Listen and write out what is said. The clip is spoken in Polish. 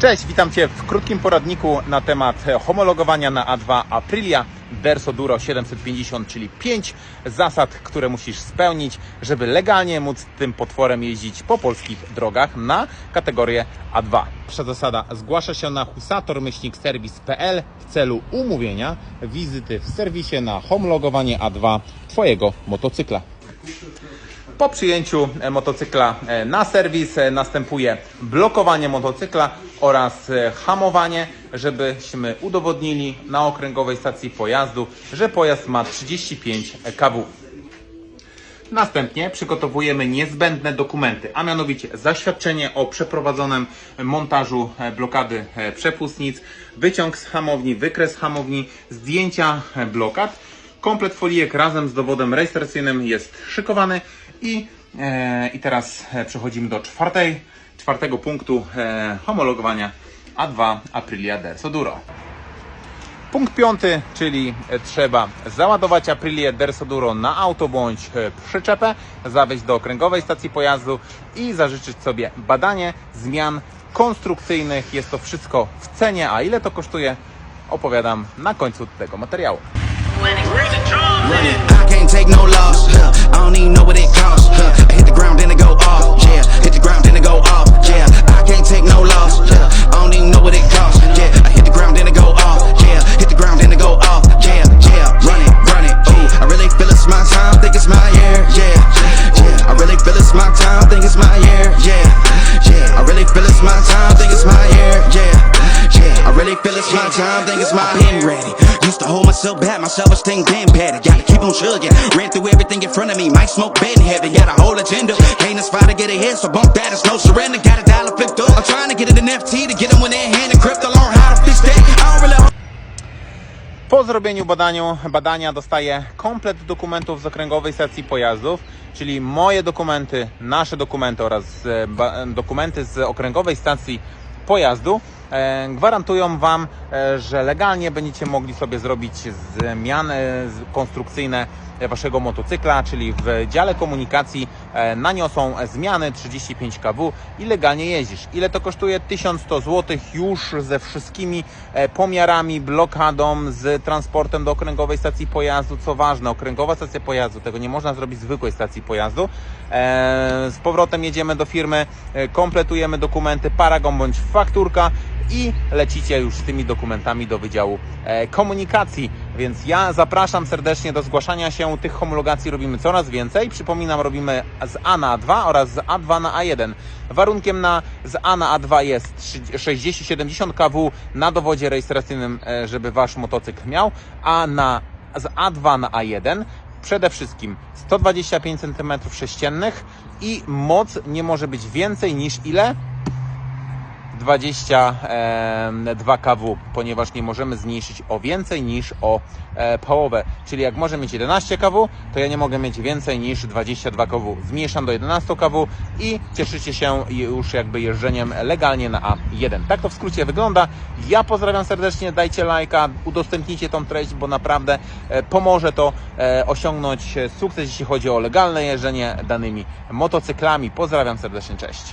Cześć, witam Cię w krótkim poradniku na temat homologowania na A2 Aprilia Verso Duro 750, czyli 5 zasad, które musisz spełnić, żeby legalnie móc tym potworem jeździć po polskich drogach na kategorię A2. Pierwsza zasada, zgłasza się na husator-serwis.pl w celu umówienia wizyty w serwisie na homologowanie A2 Twojego motocykla. Po przyjęciu e, motocykla e, na serwis e, następuje blokowanie motocykla oraz hamowanie, żebyśmy udowodnili na okręgowej stacji pojazdu, że pojazd ma 35 kW. Następnie przygotowujemy niezbędne dokumenty, a mianowicie zaświadczenie o przeprowadzonym montażu blokady przepustnic, wyciąg z hamowni, wykres hamowni, zdjęcia blokad. Komplet folijek razem z dowodem rejestracyjnym jest szykowany i, e, i teraz e, przechodzimy do czwartej, czwartego punktu e, homologowania A2 Aprilia Derso Duro. Punkt piąty, czyli e, trzeba załadować Aprilię Derso Duro na auto bądź e, przyczepę, zawieźć do okręgowej stacji pojazdu i zażyczyć sobie badanie zmian konstrukcyjnych. Jest to wszystko w cenie, a ile to kosztuje opowiadam na końcu tego materiału. I can't take no loss. Huh. I don't even know what it costs. Huh. I hit the ground then it go off. Yeah, hit the ground then it go off. Yeah, I can't take no loss. Huh. I don't even know what it costs. Yeah, I hit the ground then it go off. Yeah, hit the ground then it go off. Yeah, yeah, run it, run it. Ooh, I really feel it's my time. Think it's my year. Yeah, yeah. I really feel it's my time. Think it's my year. Yeah, yeah. I really feel it's my time. Think it's my year. Yeah, yeah. I really feel it's my time. Think it's my been ready. Used to hold myself back. My self-esteem. Gotta keep on chugging. Ran through everything in front of me. Might smoke bed in heaven. Got a whole agenda. Can't aspire to get ahead. So bump that. It's no surrender. Got a dollar flipped up. I'm trying to get FT to get them when they're hand and crypto. How to fix that. Po zrobieniu badaniu, badania dostaję komplet dokumentów z okręgowej stacji pojazdów, czyli moje dokumenty, nasze dokumenty oraz e, dokumenty z okręgowej stacji pojazdu gwarantują Wam, e, że legalnie będziecie mogli sobie zrobić zmiany konstrukcyjne Waszego motocykla, czyli w dziale komunikacji e, naniosą zmiany 35 kW i legalnie jeździsz. Ile to kosztuje? 1100 zł już ze wszystkimi e, pomiarami, blokadą, z transportem do okręgowej stacji pojazdu. Co ważne, okręgowa stacja pojazdu, tego nie można zrobić z zwykłej stacji pojazdu. E, Z powrotem jedziemy do firmy, e, kompletujemy dokumenty, paragon bądź fakturka i lecicie już z tymi dokumentami do Wydziału e, Komunikacji. Więc ja zapraszam serdecznie do zgłaszania się. Tych homologacji robimy coraz więcej. Przypominam, robimy z A na A2 oraz z A2 na A1. Warunkiem na z A na A2 jest 60-70 kW na dowodzie rejestracyjnym, e, żeby Wasz motocykl miał, a na z A2 na A1 przede wszystkim 125 cm3 i moc nie może być więcej niż ile? 22 kW, ponieważ nie możemy zmniejszyć o więcej niż o e, połowę. Czyli jak może mieć 11 kW, to ja nie mogę mieć więcej niż 22 kW. Zmniejszam do 11 kW i cieszycie się już jakby jeżdżeniem legalnie na A1. Tak to w skrócie wygląda. Ja pozdrawiam serdecznie, dajcie lajka, udostępnijcie tą treść, bo naprawdę e, pomoże to e, osiągnąć sukces, jeśli chodzi o legalne jeżdżenie danymi motocyklami. Pozdrawiam serdecznie, cześć.